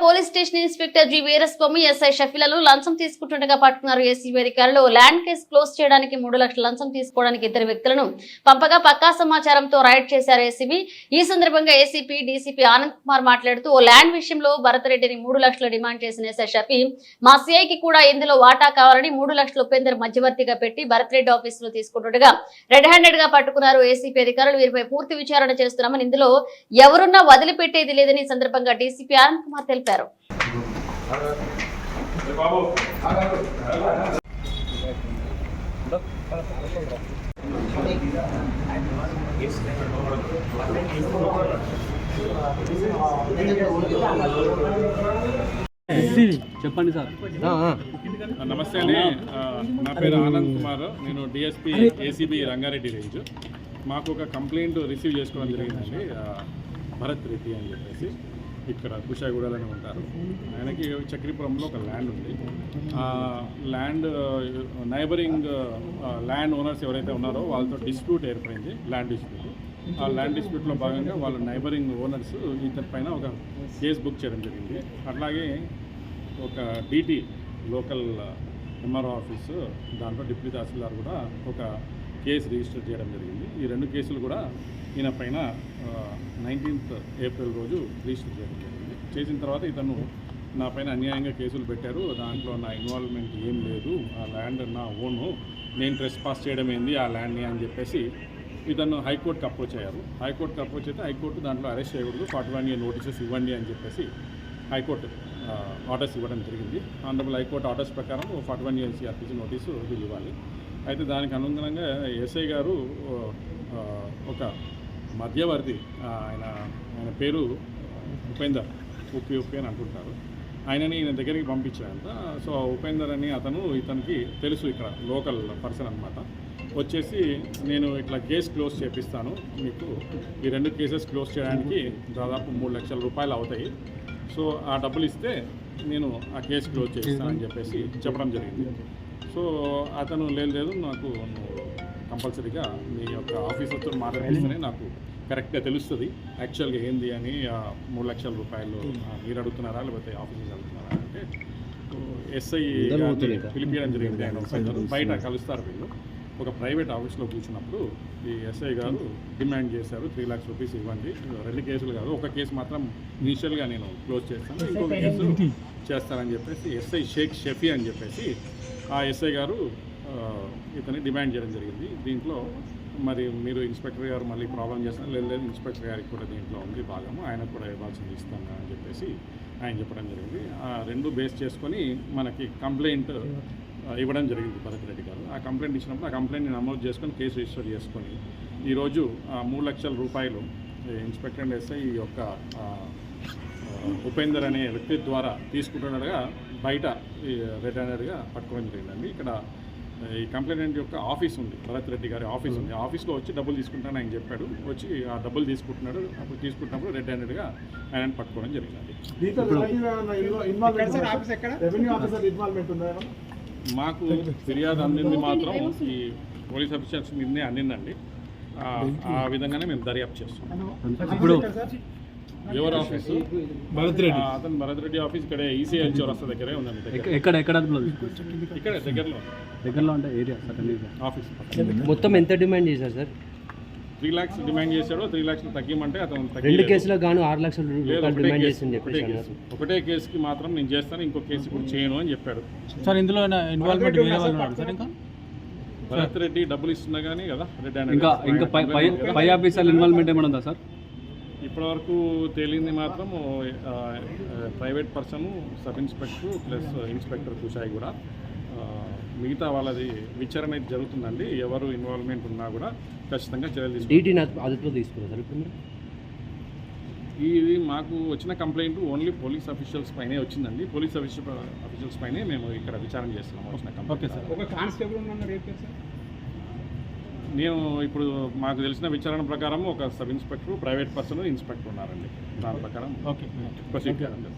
Police station inspector G Veeraswamy SI షఫీలను లంచం తీసుకుంటుండగా పట్టుకున్నారు. ఏసీబీ అధికారులు ల్యాండ్ కేసు క్లోజ్ చేయడానికి మూడు లక్షల లంచం తీసుకోవడానికి ఇద్దరు వ్యక్తులను పంపగా పక్కా సమాచారంతో రైడ్ చేశారు ఏసీబీ. ఈ సందర్భంగా ఏసీపీ డీసీపీ ఆనంద్ కుమార్ మాట్లాడుతూ ఓ ల్యాండ్ విషయంలో భరతరెడ్డిని మూడు లక్షలు డిమాండ్ చేసిన ఎస్ఐ షఫీ మా సిఐకి కూడా ఇందులో వాటా కావాలని మూడు లక్షలు ఉపేందర్ మధ్యవర్తిగా పెట్టి భరతరెడ్డి ఆఫీసులో తీసుకుంటుండగా రెడ్ హ్యాండెడ్గా పట్టుకున్నారు ఏసీపీ అధికారులు. వీరిపై పూర్తి విచారణ చేస్తున్నామని ఇందులో ఎవరున్నా వదిలిపెట్టేది లేదని సందర్భంగా డీసీపీ ఆనంద్ కుమార్ తెలిపారు. చెప్పండి సార్. నమస్తే అండి. నా పేరు ఆనంద్ కుమార్. నేను డిఎస్పి ఏసీబీ రంగారెడ్డి రేంజ్. మాకు ఒక కంప్లైంట్ రిసీవ్ చేసుకోవడం జరిగిందండి. భరత్ రెడ్డి అని చెప్పేసి. ఇక్కడ కుషాగూడలోనే ఉంటారు. ఆయనకి చక్రీపురంలో ఒక ల్యాండ్ ఉంది. ఆ ల్యాండ్ నైబరింగ్ ల్యాండ్ ఓనర్స్ ఎవరైతే ఉన్నారో వాళ్ళతో డిస్ప్యూట్ ఏర్పడింది ల్యాండ్ డిస్ప్యూట్ ఆ ల్యాండ్ డిస్ప్యూట్లో భాగంగా వాళ్ళ నైబరింగ్ ఓనర్స్ ఇతని పైన ఒక కేసు బుక్ చేయడం జరిగింది. అట్లాగే ఒక డీటీ లోకల్ ఎంఆర్ఓ ఆఫీసు దాంట్లో డిప్యూటీ తహసీల్దార్ కూడా ఒక కేసు రిజిస్టర్ చేయడం జరిగింది. ఈ రెండు కేసులు కూడా ఈయన పైన నైన్టీన్త్ ఏప్రిల్ రోజు రిజిస్టర్ చేయడం జరిగింది. చేసిన తర్వాత ఇతను నా పైన అన్యాయంగా కేసులు పెట్టారు. దాంట్లో నా ఇన్వాల్వ్మెంట్ ఏం లేదు. ఆ ల్యాండ్ నా ఓను. నేను ట్రెస్ పాస్ చేయడం ఏంది? ఆ ల్యాండ్ని అని చెప్పేసి ఇతను హైకోర్టుకి అప్రోచ్ అయ్యారు. హైకోర్టుకి అప్రోచ్ అయితే హైకోర్టు దాంట్లో అరెస్ట్ చేయకూడదు. ఫార్టీ వన్ ఇయర్ నోటీసెస్ ఇవ్వండి అని చెప్పేసి హైకోర్టు ఆర్డర్స్ ఇవ్వడం జరిగింది. ఆనరబుల్ హైకోర్టు ఆర్డర్స్ ప్రకారం ఫార్టీ వన్ ఇయర్ నోటీసు ఇవ్వాలి. అయితే దానికి అనుగుణంగా ఎస్ఐ గారు ఒక మధ్యవర్తి ఆయన ఆయన పేరు ఉపేందర్ ఉప్పి ఉప్పి అని అంటుంటారు. ఆయనని ఈయన దగ్గరికి పంపించారంట. సో ఉపేందర్ అని అతను ఇతనికి తెలుసు ఇక్కడ లోకల్ పర్సన్ అనమాట వచ్చేసి నేను ఇట్లా కేస్ క్లోజ్ చేపిస్తాను. మీకు ఈ రెండు కేసెస్ క్లోజ్ చేయడానికి దాదాపు మూడు లక్షల రూపాయలు అవుతాయి. సో ఆ డబ్బులు ఇస్తే నేను ఆ కేసు క్లోజ్ చేస్తానని చెప్పేసి చెప్పడం జరిగింది. సో అతను లేదు లేదు నాకు కంపల్సరీగా మీ యొక్క ఆఫీసర్తో మాట్లాడిస్తేనే నాకు కరెక్ట్గా తెలుస్తుంది. యాక్చువల్గా ఏంది అని ఆ మూడు లక్షల రూపాయలు మీరు అడుగుతున్నారా లేకపోతే ఆఫీసర్స్ అడుగుతున్నారా అంటే ఎస్ఐ పిలిపించడం జరిగింది ఆయన బయట కలుస్తారు వీళ్ళు. ఒక ప్రైవేట్ ఆఫీస్లో కూర్చున్నప్పుడు ఈ ఎస్ఐ గారు డిమాండ్ చేశారు త్రీ లాక్స్ రూపీస్ ఇవ్వండి. రెండు కేసులు కాదు ఒక కేసు మాత్రం ఇనీషియల్గా నేను క్లోజ్ చేస్తాను ఇంకొక కేసు చేస్తానని చెప్పేసి ఎస్ఐ షేక్ షఫీ అని చెప్పేసి ఆ ఎస్ఐ గారు ఆ, ఇతన్ని డిమాండ్ చేయడం జరిగింది. దీంట్లో మరి మీరు ఇన్స్పెక్టర్ గారు మళ్ళీ ప్రాబ్లం చేస్తున్నారు లేదు లేదు ఇన్స్పెక్టర్ గారికి కూడా దీంట్లో ఉంది భాగము ఆయనకు కూడా ఇవ్వాల్సింది ఇస్తాను అని చెప్పేసి ఆయన చెప్పడం జరిగింది. ఆ రెండు బేస్ చేసుకొని మనకి కంప్లైంట్ ఇవ్వడం జరిగింది భరత్ రెడ్డి గారు. ఆ కంప్లైంట్ ఇచ్చినప్పుడు ఆ కంప్లైంట్ని నమోదు చేసుకొని కేసు రిజిస్టర్ చేసుకొని ఈరోజు ఆ, మూడు లక్షల రూపాయలు ఈ ఇన్స్పెక్టర్ అండ్ ఎస్ఐ ఈ యొక్క ఉపేందర్ అనే వ్యక్తి ద్వారా తీసుకుంటుండగా బయట హ్యాండెడ్గా పట్టుకోవడం జరిగిందండి. ఇక్కడ ఈ కంప్లైంట్ యొక్క ఆఫీస్ ఉంది భరత్ రెడ్డి గారి ఆఫీస్ ఉంది. ఆఫీస్లో వచ్చి డబ్బులు తీసుకుంటానని ఆయన చెప్పాడు. వచ్చి ఆ డబ్బులు తీసుకుంటున్నాడు. అప్పుడు తీసుకుంటున్నప్పుడు రెడ్ హ్యాండెడ్గా ఆయన పట్టుకోవడం జరిగింది మాకు ఫిర్యాదు అందింది మాత్రం ఈ పోలీస్ ఆఫీసర్స్ మీదనే అందిందండి. ఆ- ఆ విధంగానే మేము దర్యాప్తు చేస్తున్నాం ఇప్పుడు ఎవరి ఆఫీసు? భరత్ రెడ్డి. అతను భరత్ రెడ్డి ఆఫీస్ ఇక్కడే ఈసీఎల్ చౌరస్తా దగ్గరే ఉందండి ఎక్కడ ఎక్కడ? ఇక్కడ దగ్గరలో. దగ్గరలో అంటే ఏరియా ఆఫీస్ మొత్తం ఎంత డిమాండ్ చేశారు సార్? త్రీ ల్యాక్స్ డిమాండ్ చేశాడు త్రీ ల్యాక్స్ తగ్గిమంటే అతను రెండు. కేసులకు గాను ఆరు లక్షల డిమాండ్ కేసు, చేసింది ఒకటే కేసుకి మాత్రం నేను చేస్తాను ఇంకో కేసు ఇప్పుడు చేయను అని చెప్పాడు. సార్ ఇందులో ఇన్వాల్వ్మెంట్ వేరే వాళ్ళు ఉన్నారు సార్ ఇంకా భరత్ రెడ్డి డబ్బులు ఇస్తున్నా కానీ కదా రెడ్ హ్యాండెడ్ ఇంకా ఇంకా పై ఆఫీసర్ ఇన్వాల్వ్మెంట్ ఏమైనా ఉందా సార్? ఇప్పటివరకు తేలింది మాత్రం private person sub inspector plus inspector కుషాయి కూడా. మిగతా వాళ్ళది విచారణ అయితే జరుగుతుందండి. ఎవరు ఇన్వాల్వ్మెంట్ ఉన్నా కూడా ఖచ్చితంగా చర్యలు తీసుకుంటాం డీటీని అదుపులో తీసుకున్నారు సార్ ఇప్పుడు? మీరు? ఇది మాకు వచ్చిన కంప్లైంట్ ఓన్లీ పోలీస్ అఫీషియల్స్ పైనే వచ్చిందండి. పోలీస్ అఫీషియల్ అఫీషియల్స్ పైనే మేము ఇక్కడ విచారణ చేస్తున్నాం వచ్చిన ఓకే కంప్లైంట్ సార్. ఒక కానిస్టేబుల్ ఉన్నా రేపు సార్ నేను ఇప్పుడు మాకు తెలిసిన విచారణ ప్రకారం ఒక sub inspector private person inspector ఉన్నారండి. దాని ప్రకారం ఓకే. ప్రొసీడ్